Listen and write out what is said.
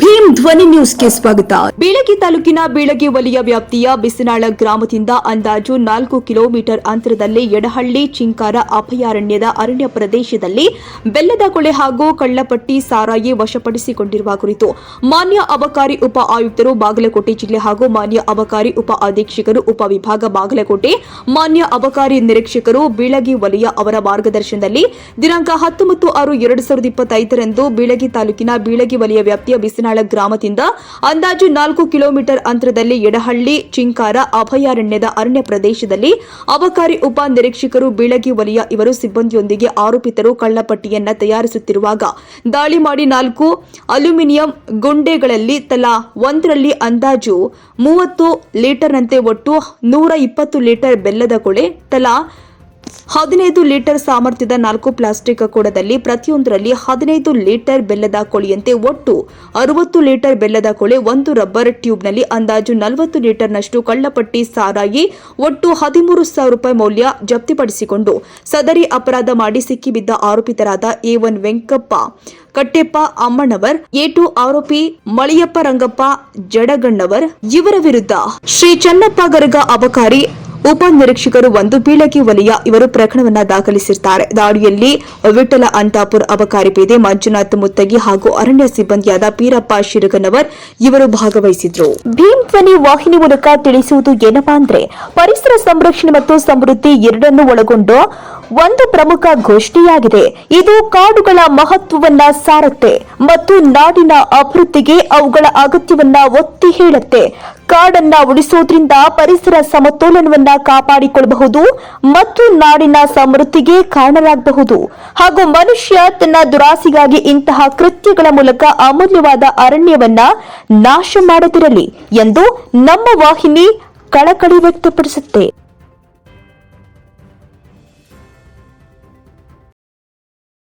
ಭೀಮ್ ಧ್ವನಿ ನ್ಯೂಸ್ಗೆ ಸ್ವಾಗತ. ಬೀಳಗಿ ತಾಲೂಕಿನ ಬೀಳಗಿ ವಲಯ ವ್ಯಾಪ್ತಿಯ ಬಿಸಿನಾಳ ಗ್ರಾಮದಿಂದ ಅಂದಾಜು ನಾಲ್ಕು ಕಿಲೋಮೀಟರ್ ಅಂತರದಲ್ಲಿ ಎಡಹಳ್ಳಿ ಚಿಂಕಾರ ಅಭಯಾರಣ್ಯದ ಅರಣ್ಯ ಪ್ರದೇಶದಲ್ಲಿ ಬೆಲ್ಲದ ಕೊಳೆ ಹಾಗೂ ಕಳ್ಳಪಟ್ಟಿ ಸಾರಾಯಿ ವಶಪಡಿಸಿಕೊಂಡಿರುವ ಕುರಿತು ಮಾನ್ಯ ಅಬಕಾರಿ ಉಪ ಆಯುಕ್ತರು ಬಾಗಲಕೋಟೆ ಜಿಲ್ಲೆ ಹಾಗೂ ಮಾನ್ಯ ಅಬಕಾರಿ ಉಪ ಅಧೀಕ್ಷಕರು ಉಪವಿಭಾಗ ಬಾಗಲಕೋಟೆ, ಮಾನ್ಯ ಅಬಕಾರಿ ನಿರೀಕ್ಷಕರು ಬೀಳಗಿ ವಲಯ ಅವರ ಮಾರ್ಗದರ್ಶನದಲ್ಲಿ ದಿನಾಂಕ ಹತ್ತೊಂಬತ್ತು ಆರು ಎರಡು ಸಾವಿರದ ಇಪ್ಪತ್ತೈದರಂದು ಬೀಳಗಿ ತಾಲೂಕಿನ ಬೀಳಗಿ ವಲಯ ವ್ಯಾಪ್ತಿಯ ಬಿಸಿನಾಳ ಗ್ರಾಮದಿಂದ ಅಂದಾಜು ನಾಲ್ಕು ಕಿಲೋಮೀಟರ್ ಅಂತರದಲ್ಲಿ ಎಡಹಳ್ಳಿ ಚಿಂಕಾರ, ಅಭಯಾರಣ್ಯದ ಅರಣ್ಯ ಪ್ರದೇಶದಲ್ಲಿ ಅಬಕಾರಿ ಉಪ ನಿರೀಕ್ಷಕರು ಬೀಳಗಿ ವಲಯ ಇವರು ಸಿಬ್ಬಂದಿಯೊಂದಿಗೆ ಆರೋಪಿತರು ಕಳ್ಳಪಟ್ಟಿಯನ್ನ ತಯಾರಿಸುತ್ತಿರುವಾಗ ದಾಳಿ ಮಾಡಿ ನಾಲ್ಕು ಅಲ್ಯೂಮಿನಿಯಂ ಗುಂಡೆಗಳಲ್ಲಿ ತಲಾ ಒಂದರಲ್ಲಿ ಅಂದಾಜು ಮೂವತ್ತು ಲೀಟರ್ನಂತೆ ಒಟ್ಟು ನೂರ ಇಪ್ಪತ್ತು ಲೀಟರ್ ಬೆಲ್ಲದ ಕೊಳೆ, ತಲಾ ಹದಿನೈದು ಲೀಟರ್ ಸಾಮರ್ಥ್ಯದ ನಾಲ್ಕು ಪ್ಲಾಸ್ಟಿಕ್ ಕೊಡದಲ್ಲಿ ಪ್ರತಿಯೊಂದರಲ್ಲಿ ಹದಿನೈದು ಲೀಟರ್ ಬೆಲ್ಲದ ಕೊಳಿಯಂತೆ ಒಟ್ಟು ಅರವತ್ತು ಲೀಟರ್ ಬೆಲ್ಲದ ಕೊಳೆ ಒಂದು ರಬ್ಬರ್ ಟ್ಯೂಬ್ನಲ್ಲಿ ಅಂದಾಜು ನಲವತ್ತು ಲೀಟರ್ನಷ್ಟು ಕಳ್ಳಪಟ್ಟಿ ಸಾರಾಯಿ ಒಟ್ಟು ಹದಿಮೂರು ಸಾವಿರ ರೂಪಾಯಿ ಮೌಲ್ಯ ಜಪ್ತಿಪಡಿಸಿಕೊಂಡು ಸದರಿ ಅಪರಾಧ ಮಾಡಿ ಸಿಕ್ಕಿಬಿದ್ದ ಆರೋಪಿತರಾದ A one Venkappa, Katteppa Ammannavar A two ಆರೋಪಿ ಮಳಿಯಪ್ಪ ರಂಗಪ್ಪ ಜಡಗಣ್ಣವರ್ ಇವರ ವಿರುದ್ಧ ಶ್ರೀ ಚನ್ನಪ್ಪ ಗರಗ ಅಬಕಾರಿ ಉಪನಿರೀಕ್ಷಕರು ಒಂದು ಬೀಳಗಿ ವಲಯ ಇವರು ಪ್ರಕರಣವನ್ನ ದಾಖಲಿಸಿರುತ್ತಾರೆ ದಾಳಿಯಲ್ಲಿ ವಿಠಲ ಅಂತಾಪುರ್ ಅಬಕಾರಿ ಪೇದೆ ಮಂಜುನಾಥ್ ಮುತ್ತಗಿ ಹಾಗೂ ಅರಣ್ಯ ಸಿಬ್ಬಂದಿಯಾದ ಪೀರಪ್ಪ ಶಿರಗನವರ್ ಇವರು ಭಾಗವಹಿಸಿದ್ರು. ಭೀಮ್ ಧ್ವನಿ ವಾಹಿನಿ ಮೂಲಕ ತಿಳಿಸುವುದು ಏನಪ್ಪಾ ಅಂದ್ರೆ ಪರಿಸರ ಸಂರಕ್ಷಣೆ ಮತ್ತು ಸಮೃದ್ಧಿ ಎರಡನ್ನೂ ಒಳಗೊಂಡು ಒಂದು ಪ್ರಮುಖ ಗೋಷ್ಠಿಯಾಗಿದೆ. ಇದು ಕಾಡುಗಳ ಮಹತ್ವವನ್ನ ಸಾರುತ್ತೆ ಮತ್ತು ನಾಡಿನ ಅಭಿವೃದ್ಧಿಗೆ ಅವುಗಳ ಅಗತ್ಯವನ್ನ ಒತ್ತಿ ಹೇಳುತ್ತೆ. ಕಾಡನ್ನ ಉಳಿಸುವುದರಿಂದ ಪರಿಸರ ಸಮತೋಲನವನ್ನ ಕಾಪಾಡಿಕೊಳ್ಳಬಹುದು ಮತ್ತು ನಾಡಿನ ಸಮೃದ್ಧಿಗೆ ಕಾರಣರಾಗಬಹುದು. ಹಾಗೂ ಮನುಷ್ಯ ತನ್ನ ದುರಾಸೆಗಾಗಿ ಇಂತಹ ಕೃತ್ಯಗಳ ಮೂಲಕ ಅಮೂಲ್ಯವಾದ ಅರಣ್ಯವನ್ನ ನಾಶ ಮಾಡದಿರಲಿ ಎಂದು ನಮ್ಮ ವಾಹಿನಿ ಕಳಕಳಿ ವ್ಯಕ್ತಪಡಿಸುತ್ತೆ.